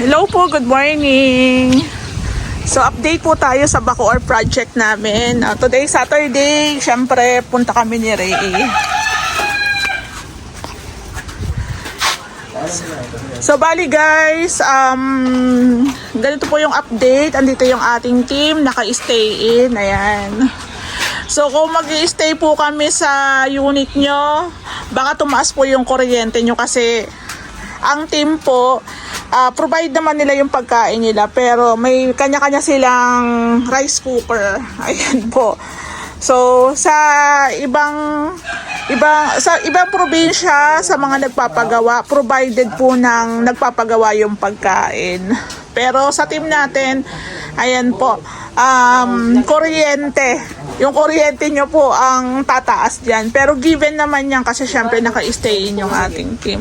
Hello po, good morning. So update po tayo sa Bacoor project namin. Uh, today Saturday, syempre punta kami ni Ray. So bali guys, um, ganito po yung update. Andito yung ating team, naka-stay in. Ayan. So kung mag stay po kami sa unit nyo, baka tumaas po yung kuryente nyo kasi ang team po, ah, provide naman nila yung pagkain nila pero may kanya-kanya silang rice cooker. Ayan po. So sa ibang ibang sa ibang probinsya sa mga nagpapagawa, provided po ng nagpapagawa yung pagkain. Pero sa team natin, ayan po, um, kuryente. Yung kuryente nyo po ang tataas dyan. Pero given naman yan kasi syempre naka-stay in yung ating team.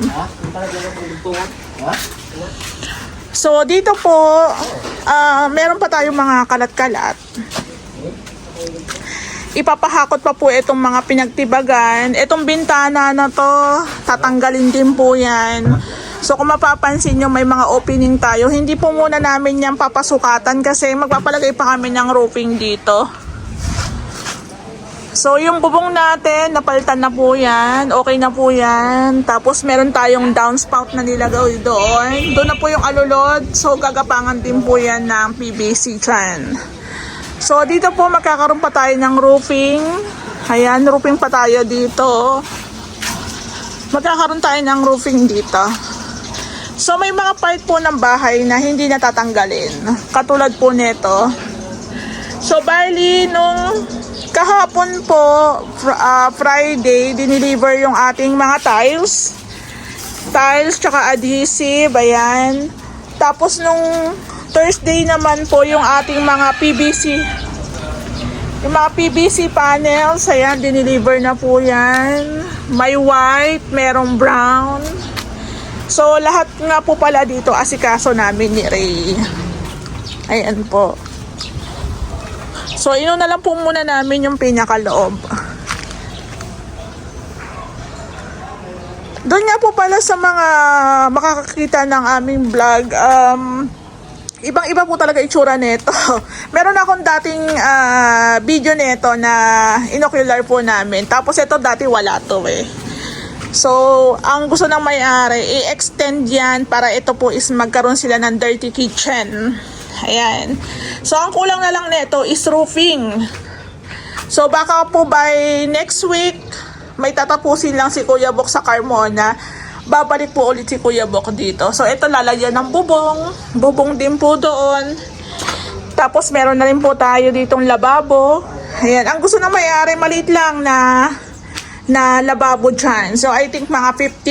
So dito po, ah, meron pa tayong mga kalat-kalat. Ipapahakot pa po itong mga pinagtibagan. Itong bintana na to, tatanggalin din po yan. So kung mapapansin nyo, may mga opening tayo. Hindi po muna namin yan papasukatan kasi magpapalagay pa kami ng roofing dito. So, yung bubong natin, napalitan na po yan. Okay na po yan. Tapos, meron tayong downspout na nilagay doon. Doon na po yung alulod. So, gagapangan din po yan ng PVC chan. So, dito po magkakaroon pa tayo ng roofing. Ayan, roofing pa tayo dito. Magkakaroon tayo ng roofing dito. So, may mga part po ng bahay na hindi natatanggalin. Katulad po nito. So, bali, nung kahapon po, fr- ah, Friday, dineliver yung ating mga tiles. Tiles, tsaka adhesive, ayan. Tapos nung Thursday naman po yung ating mga PVC. Yung mga PVC panels, ayan, dineliver na po yan. May white, merong brown. So, lahat nga po pala dito, asikaso namin ni Ray. Ayan po. So, ino na lang po muna namin yung pinakaloob. Doon nga po pala sa mga makakakita ng aming vlog, um, ibang-iba po talaga itsura nito. Meron akong dating ah, video nito na inocular po namin. Tapos ito dati wala to eh. So, ang gusto ng may-ari, i-extend yan para ito po is magkaroon sila ng dirty kitchen. Ayan. So, ang kulang na lang nito is roofing. So, baka po by next week, may tatapusin lang si Kuya Bok sa Carmona. Babalik po ulit si Kuya Bok dito. So, ito lalagyan ng bubong. Bubong din po doon. Tapos, meron na rin po tayo ditong lababo. Ayan. Ang gusto ng may-ari, maliit lang na na lababo dyan. So, I think mga 50,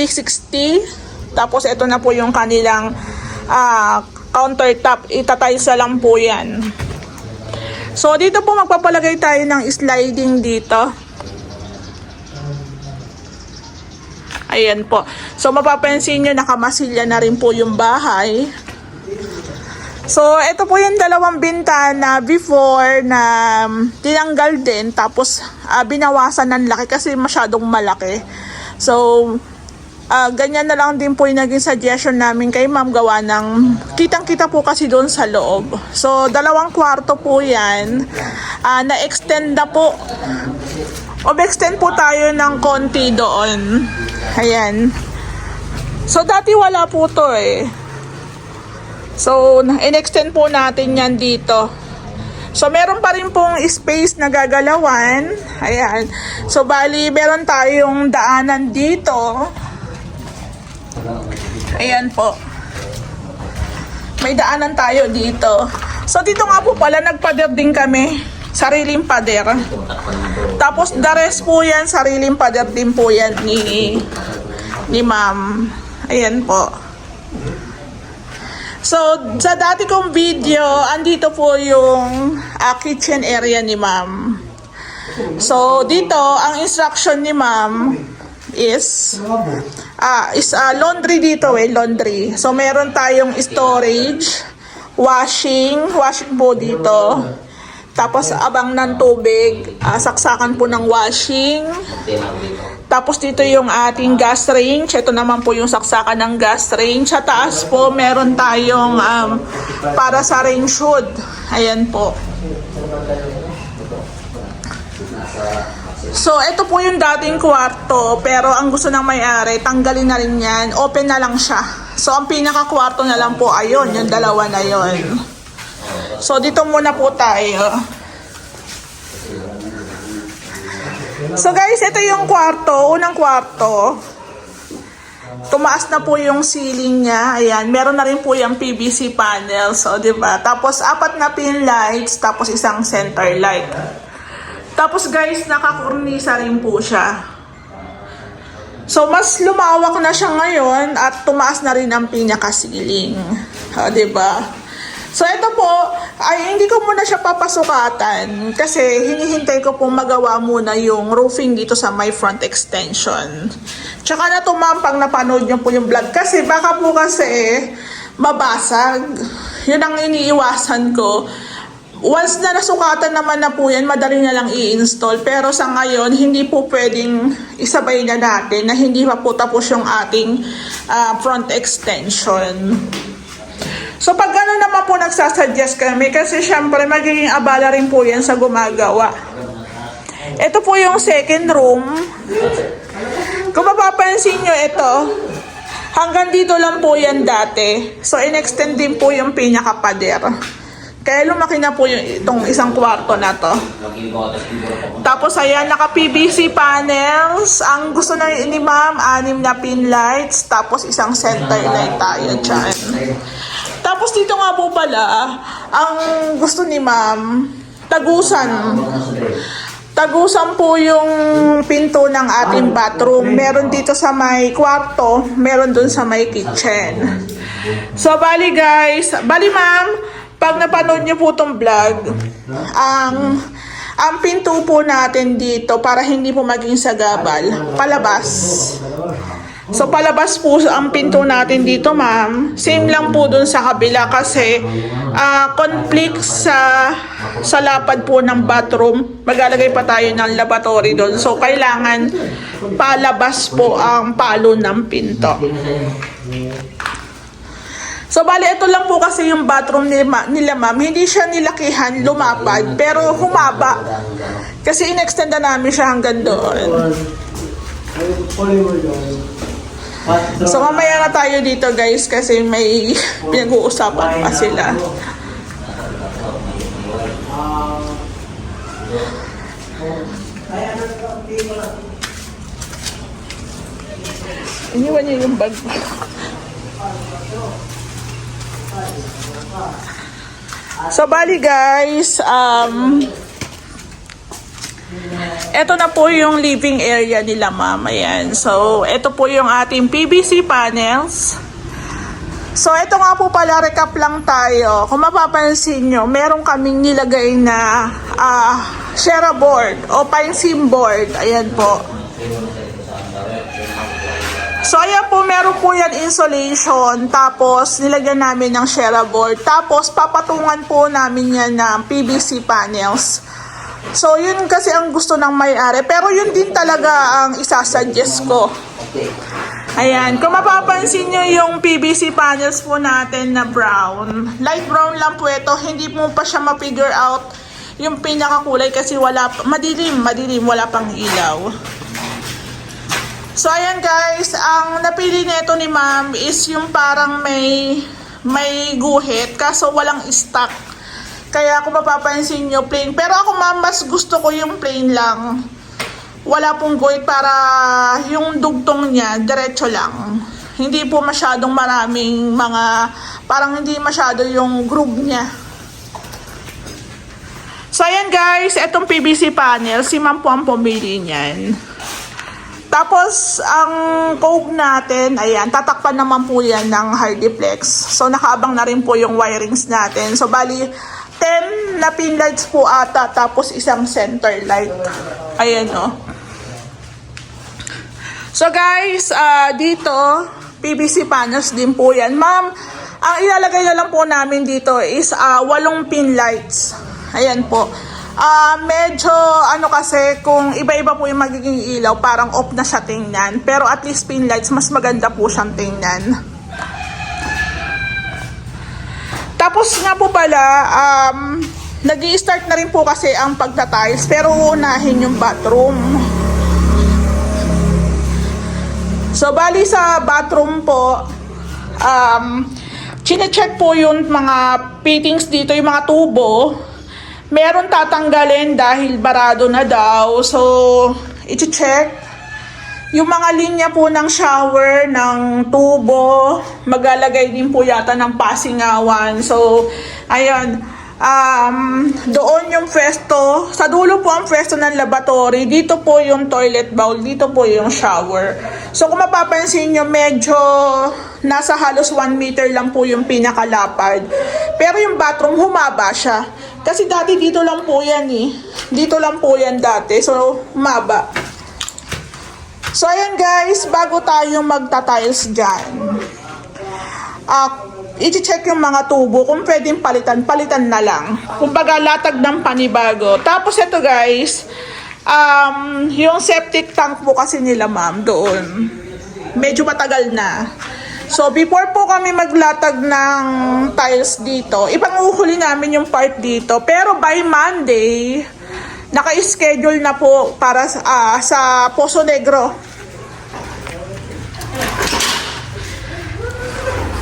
60. Tapos, ito na po yung kanilang ah, countertop. Itatiles na lang po yan. So, dito po magpapalagay tayo ng sliding dito. Ayan po. So, mapapansin nyo, nakamasilya na rin po yung bahay. So, ito po yung dalawang bintana before na um, tinanggal din. Tapos, ah, binawasan ng laki kasi masyadong malaki. So, ah, ganyan na lang din po yung naging suggestion namin kay ma'am gawa ng kitang-kita po kasi doon sa loob. So, dalawang kwarto po yan. Ah, na-extend na po. O-extend po tayo ng konti doon. Ayan. So, dati wala po to eh. So, in-extend po natin yan dito. So, meron pa rin pong space na gagalawan. Ayan. So, bali, meron tayong daanan dito. Ayan po. May daanan tayo dito. So, dito nga po pala, nagpader din kami. Sariling pader. Tapos, the rest po yan, sariling pader din po yan ni, ni ma'am. Ayan po. So, sa dati kong video, andito po yung ah, kitchen area ni ma'am. So, dito, ang instruction ni ma'am is ah is ah, laundry dito eh, laundry. So, meron tayong storage, washing, washing po dito. Tapos abang ng tubig, ah, saksakan po ng washing. Tapos dito yung ating gas range. Ito naman po yung saksakan ng gas range. Sa taas po, meron tayong um, para sa range hood. Ayan po. So, ito po yung dating kwarto, pero ang gusto ng may-ari, tanggalin na rin yan. Open na lang siya. So, ang pinaka-kwarto na lang po, ayun, yung dalawa na yon. So, dito muna po tayo. So, guys, ito yung kwarto, unang kwarto. Tumaas na po yung ceiling niya. Ayan, meron na rin po yung PVC panel. So, di ba? Tapos, apat na pin lights, tapos isang center light. Tapos guys, nakakornisa rin po siya. So, mas lumawak na siya ngayon at tumaas na rin ang pinaka-ceiling. O, diba? So, ito po, ay hindi ko muna siya papasukatan kasi hinihintay ko pong magawa muna yung roofing dito sa my front extension. Tsaka na tumampang napanood niyo po yung vlog kasi baka po kasi mabasag. Yun ang iniiwasan ko. Once na nasukatan naman na po yan, madali na lang i-install. Pero sa ngayon, hindi po pwedeng isabay na natin na hindi pa po tapos yung ating ah, front extension. So pag gano'n naman po nagsasuggest kami, kasi syempre magiging abala rin po yan sa gumagawa. Ito po yung second room. Kung mapapansin nyo ito, hanggang dito lang po yan dati. So in-extend din po yung pinaka-pader. Kaya lumaki na po yung itong isang kwarto na to. Tapos ayan, naka PVC panels. Ang gusto na ni ma'am, anim na pin lights. Tapos isang center light tayo dyan. Tapos dito nga po pala, ang gusto ni ma'am, tagusan. Tagusan po yung pinto ng ating bathroom. Meron dito sa may kwarto, meron dun sa may kitchen. So, bali guys, bali ma'am, pag napanood niyo po tong vlog, ang ang pinto po natin dito para hindi po maging sagabal, palabas. So palabas po ang pinto natin dito, ma'am. Same lang po dun sa kabila kasi ah, conflict sa sa lapad po ng bathroom. Maglalagay pa tayo ng lavatory doon. So kailangan palabas po ang palo ng pinto. So, bali, ito lang po kasi yung bathroom nila, nila ma'am. Hindi siya nilakihan, lumapad, pero humaba. Kasi in-extend na namin siya hanggang doon. So, mamaya na tayo dito, guys, kasi may pinag-uusapan pa sila. Iniwan niya yung bag. So, bali guys, um, ito na po yung living area nila, ma'am. Ayan. So, ito po yung ating PVC panels. So, ito nga po pala, recap lang tayo. Kung mapapansin nyo, meron kaming nilagay na ah, share board o pine seam board. Ayan po. So, ayan po, meron po yan insulation. Tapos, nilagyan namin ng share board. Tapos, papatungan po namin yan ng PVC panels. So, yun kasi ang gusto ng may-ari. Pero yun din talaga ang isasuggest ko. Ayan, kung mapapansin nyo yung PVC panels po natin na brown. Light brown lang po ito. Hindi mo pa siya ma-figure out yung pinakakulay kasi wala, madilim, madilim, wala pang ilaw. So, ayan guys, ang napili nito ni ma'am is yung parang may may guhit, kaso walang stock. Kaya kung mapapansin nyo, plain. Pero ako ma'am, mas gusto ko yung plain lang. Wala pong guhit para yung dugtong niya, diretso lang. Hindi po masyadong maraming mga, parang hindi masyado yung groove niya. So, ayan guys, etong PVC panel, si ma'am po ang pumili niyan. Tapos, ang coke natin, ayan, tatakpan naman po yan ng Hardiplex. So, nakaabang na rin po yung wirings natin. So, bali, 10 na pin lights po ata, tapos isang center light. Ayan, oh. So, guys, ah, dito, PVC panels din po yan. Ma'am, ang ilalagay na lang po namin dito is ah, walong pin lights. Ayan po. Ah, medyo ano kasi kung iba-iba po yung magiging ilaw, parang off na siya tingnan. Pero at least pin lights, mas maganda po siyang tingnan. Tapos nga po pala, um, nag start na rin po kasi ang pagtatiles, pero uunahin yung bathroom. So, bali sa bathroom po, um, chine-check po yung mga fittings dito, yung mga tubo. Meron tatanggalin dahil barado na daw. So, i-check. Yung mga linya po ng shower, ng tubo, maglalagay din po yata ng pasingawan. So, ayun. Um, doon yung pwesto, sa dulo po ang pwesto ng laboratory, dito po yung toilet bowl, dito po yung shower. So kung mapapansin nyo, medyo nasa halos 1 meter lang po yung pinakalapad. Pero yung bathroom, humaba siya. Kasi dati dito lang po yan eh. Dito lang po yan dati. So, humaba. So, ayan guys, bago tayo magta-tiles dyan, ah, i-check yung mga tubo kung pwedeng palitan, palitan na lang. Kumbaga, latag ng panibago. Tapos ito guys, um, yung septic tank po kasi nila ma'am doon, medyo matagal na. So, before po kami maglatag ng tiles dito, ipanguhuli namin yung part dito. Pero by Monday, naka-schedule na po para ah, sa Poso Negro.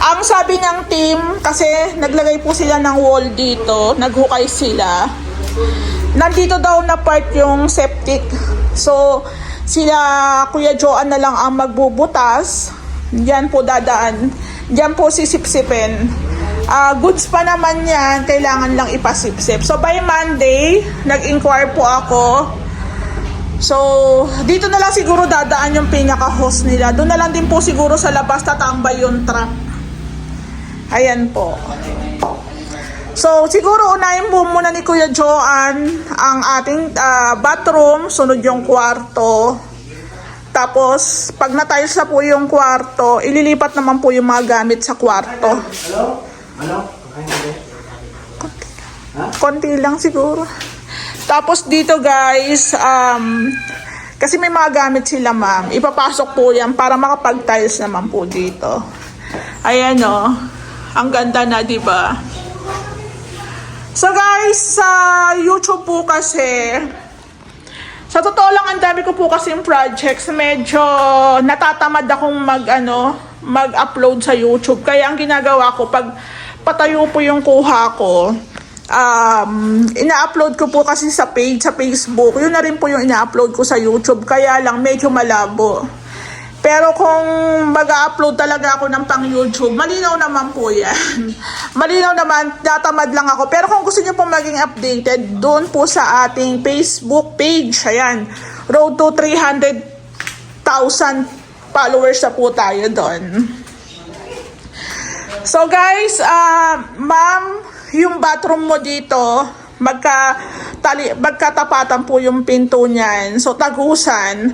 Ang sabi ng team, kasi naglagay po sila ng wall dito, naghukay sila. Nandito daw na part yung septic. So, sila Kuya Joan na lang ang magbubutas. Diyan po dadaan. Diyan po sisipsipin. Ah, goods pa naman yan, kailangan lang ipasipsip. So, by Monday, nag-inquire po ako So, dito na lang siguro dadaan yung pinaka-host nila. Doon na lang din po siguro sa labas tatambay yung truck. Ayan po. So, siguro unahin po muna ni Kuya Joan ang ating ah, bathroom, sunod yung kwarto. Tapos, pag na-tiles na po yung kwarto, ililipat naman po yung mga gamit sa kwarto. Hello? Kakain ka ba? Konti lang siguro. Tapos dito guys, um, kasi may mga gamit sila ma'am. Ipapasok po yan para makapag-tiles naman po dito. Ayan o. Ang ganda na, di ba? So guys, sa YouTube po kasi, sa totoo lang, ang dami ko po kasi yung projects. Medyo natatamad akong mag, ano, mag-upload sa YouTube. Kaya ang ginagawa ko, pag patayo po yung kuha ko, um, ina-upload ko po kasi sa page, sa Facebook. Yun na rin po yung ina-upload ko sa YouTube. Kaya lang, medyo malabo. Pero kung mag-upload talaga ako ng pang YouTube, malinaw naman po yan. malinaw naman, tatamad lang ako. Pero kung gusto niyo po maging updated, doon po sa ating Facebook page, ayan, road to 300,000 followers na po tayo doon. So guys, ah ma'am, yung bathroom mo dito, magka tali, magkatapatan po yung pinto niyan. So tagusan.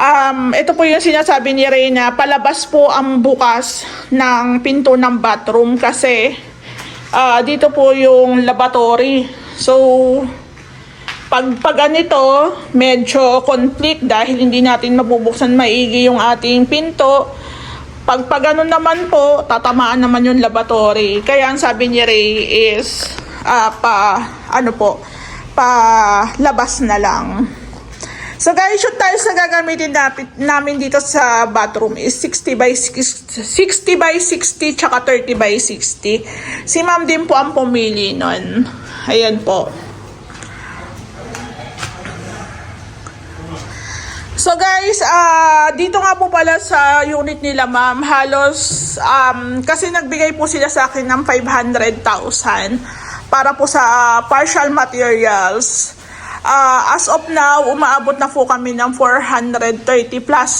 Um, ito po yung sinasabi ni Reyna, palabas po ang bukas ng pinto ng bathroom kasi ah, dito po yung lavatory. So, pag, pag ganito, medyo conflict dahil hindi natin mabubuksan maigi yung ating pinto. Pag pag ganun naman po, tatamaan naman yung laboratory. Kaya ang sabi ni Ray is, ah, pa, ano po, pa labas na lang. So guys, yung tiles na gagamitin namin, dito sa bathroom is 60 by 60, 60 by 60 tsaka 30 by 60. Si ma'am din po ang pumili nun. Ayan po. So guys, ah dito nga po pala sa unit nila ma'am, halos um, kasi nagbigay po sila sa akin ng 500,000 para po sa ah, partial materials. Ah, as of now, umaabot na po kami ng 430 plus.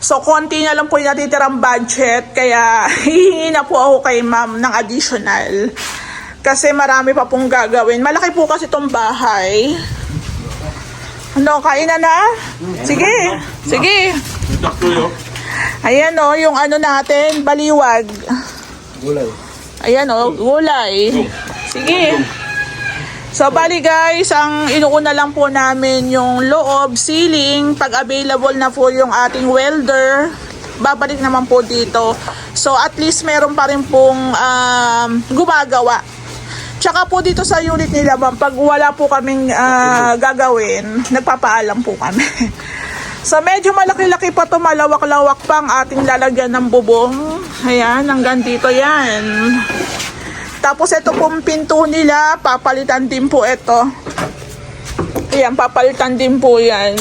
So, konti na lang po yung natitirang budget, kaya hihingi na po ako kay ma'am ng additional. Kasi marami pa pong gagawin. Malaki po kasi itong bahay. Ano, kain na na? Sige, sige. Ayan o, yung ano natin, baliwag. Gulay. Ayan o, gulay. Sige. So, bali guys, ang inuuna lang po namin yung loob, ceiling, pag available na po yung ating welder, babalik naman po dito. So, at least meron pa rin pong um, gumagawa. Tsaka po dito sa unit nila, ma'am, pag wala po kaming ah, gagawin, nagpapaalam po kami. so, medyo malaki-laki pa to malawak-lawak pa ang ating lalagyan ng bubong. Ayan, hanggang dito yan. Tapos ito pong pinto nila, papalitan din po ito. Ayan, papalitan din po yan.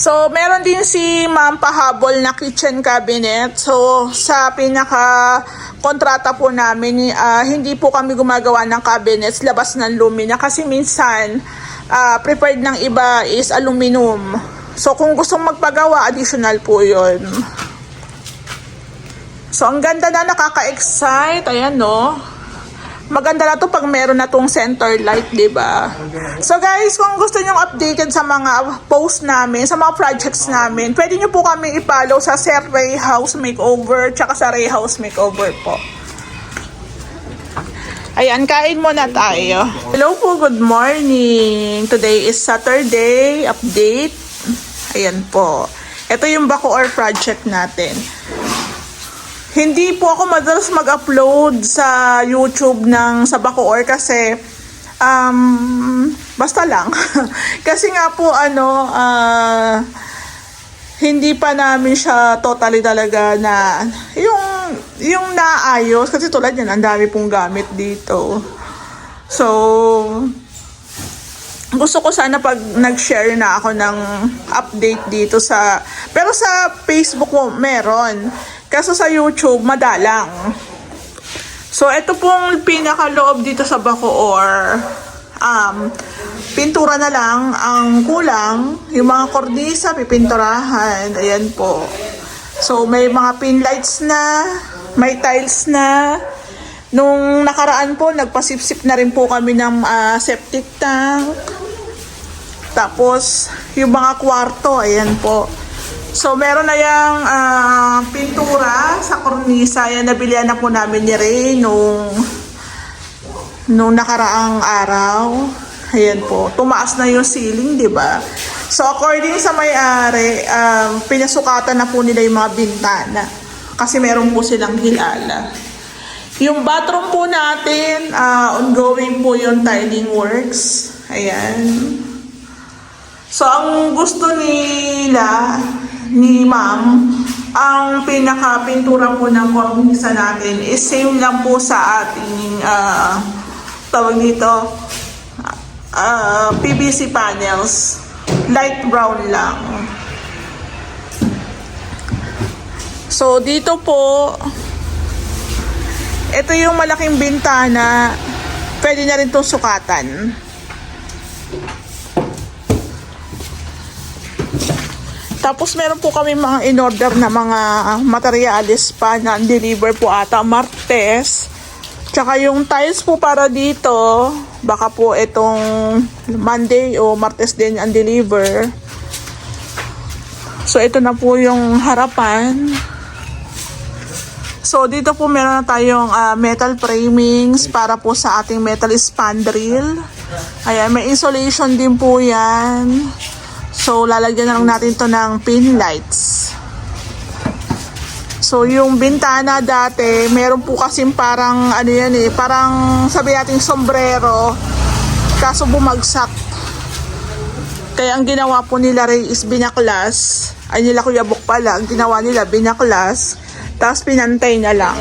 So, meron din si Ma'am pahabol na kitchen cabinet. So, sa pinaka kontrata po namin, ah, hindi po kami gumagawa ng cabinets labas ng lumina kasi minsan ah, prepared ng iba is aluminum. So, kung gustong magpagawa, additional po 'yon. So, ang ganda na nakaka-excite. Ayan, no? Maganda na to pag meron na tong center light, di ba? So, guys, kung gusto nyong updated sa mga post namin, sa mga projects namin, pwede nyo po kami i-follow sa Sir Ray House Makeover, tsaka sa Ray House Makeover po. Ayan, kain muna tayo. Hello po, good morning. Today is Saturday, update. Ayan po. Ito yung Bacoor project natin. Hindi po ako madalas mag-upload sa YouTube ng sa Bacoor kasi um, basta lang. kasi nga po ano, ah, hindi pa namin siya totally talaga na yung yung naayos kasi tulad yan ang dami pong gamit dito. So gusto ko sana pag nag-share na ako ng update dito sa pero sa Facebook mo meron kaso sa YouTube madalang. So ito pong pinakaloob dito sa Bacoor um, pintura na lang. Ang kulang yung mga kordisa pipinturahan. Ayan po. So may mga pin lights na may tiles na. Nung nakaraan po, nagpasipsip na rin po kami ng ah, septic tank. Tapos, yung mga kwarto, ayan po. So, meron na yung ah, pintura sa kornisa. Yan, nabilihan na po namin ni Ray nung, nung nakaraang araw. Ayan po. Tumaas na yung ceiling, di ba? So, according sa may-ari, um, pinasukatan na po nila yung mga bintana. Kasi meron po silang hilala. Yung bathroom po natin, ah, ongoing po yung tiling works. Ayan. So, ang gusto nila, ni ma'am, ang pinaka-pintura po ng kornisa natin is same lang po sa ating, ah, tawag dito, ah, PVC panels. Light brown lang. So, dito po, ito yung malaking bintana. Pwede na rin itong sukatan. Tapos meron po kami mga in-order na mga materialis pa na deliver po ata Martes. Tsaka yung tiles po para dito, baka po itong Monday o Martes din ang deliver. So ito na po yung harapan. So, dito po meron na tayong ah, metal framings para po sa ating metal spandrel. Ayan, may insulation din po yan. So, lalagyan na lang natin to ng pin lights. So, yung bintana dati, meron po kasing parang, ano yan eh, parang sabi natin sombrero, kaso bumagsak. Kaya ang ginawa po nila rin is binaklas. Ay nila Kuya Buk pala, ang ginawa nila binaklas. Tapos pinantay na lang.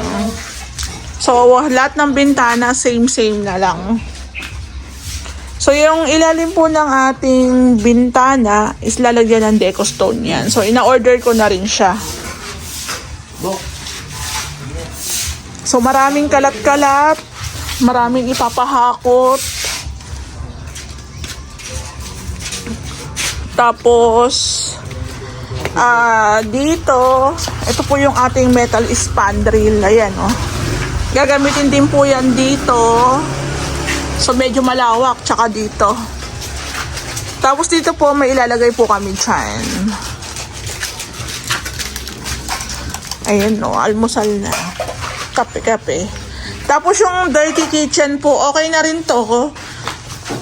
So, lahat ng bintana, same-same na lang. So, yung ilalim po ng ating bintana is lalagyan ng deco stone yan. So, ina-order ko na rin siya. So, maraming kalat-kalat. Maraming ipapahakot. Tapos, ah dito, ito po yung ating metal spandrel. Ayan, oh. Gagamitin din po yan dito. So, medyo malawak, tsaka dito. Tapos dito po, may ilalagay po kami dyan. Ayan, no, almusal na. Kape-kape. Tapos yung dirty kitchen po, okay na rin to.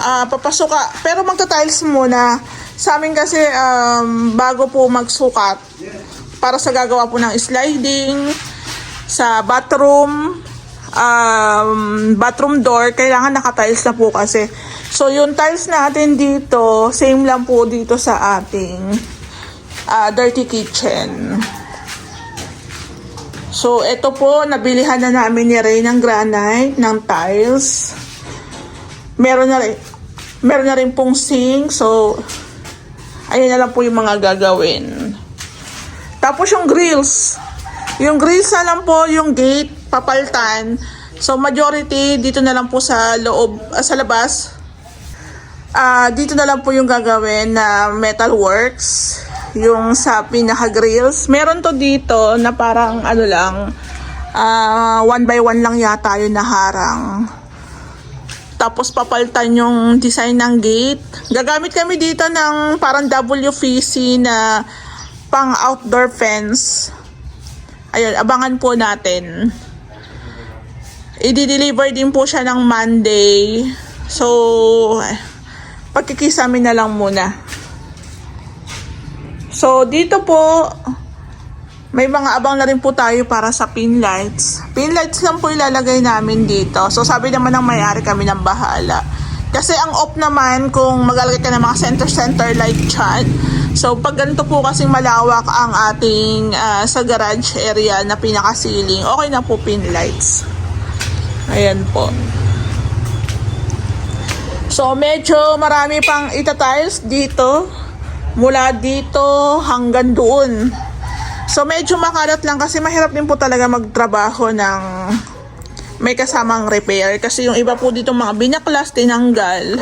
Ah, papasok ka. Pero magta-tiles muna. Sa amin kasi um, bago po magsukat para sa gagawa po ng sliding sa bathroom um, bathroom door, kailangan naka-tiles na po kasi. So, yung tiles natin dito, same lang po dito sa ating ah, dirty kitchen. So, ito po, nabilihan na namin ni Ray ng granite, ng tiles. Meron na rin, meron na rin pong sink. So, ayun na lang po yung mga gagawin. Tapos yung grills. Yung grills na lang po, yung gate, papaltan. So, majority, dito na lang po sa loob, ah, sa labas. Ah, dito na lang po yung gagawin na metal works. Yung sa pinaka-grills. Meron to dito na parang ano lang, ah, one by one lang yata yung naharang. Tapos papalitan yung design ng gate. Gagamit kami dito ng parang WVC na pang outdoor fence. Ayun, abangan po natin. I-deliver din po siya ng Monday. So, pagkikisamin na lang muna. So, dito po, may mga abang na rin po tayo para sa pin lights. Pin lights lang po ilalagay namin dito. So, sabi naman ng may-ari kami ng bahala. Kasi ang off naman, kung maglalagay ka ng mga center-center light chan. So, pag ganito po kasing malawak ang ating ah, sa garage area na pinaka-ceiling, okay na po pin lights. Ayan po. So, medyo marami pang itatiles dito. Mula dito hanggang doon. So, medyo makalat lang kasi mahirap din po talaga magtrabaho ng may kasamang repair. Kasi yung iba po dito mga binaklas, tinanggal.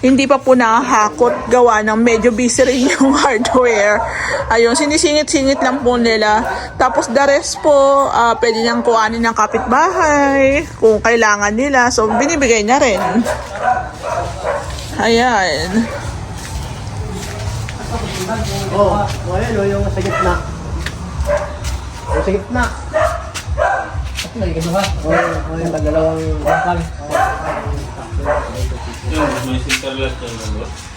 Hindi pa po nakahakot gawa ng medyo busy rin yung hardware. Ayun, sinisingit-singit lang po nila. Tapos the rest po, ah, pwede niyang kuhanin ng kapitbahay kung kailangan nila. So, binibigay na rin. Ayan. Oh, oh, ayan oh, yung sa gitna. Yung sa gitna. At lagi ka ba? Oh, oh, yung dalawang bangkal. Yung may sinterlas na naman.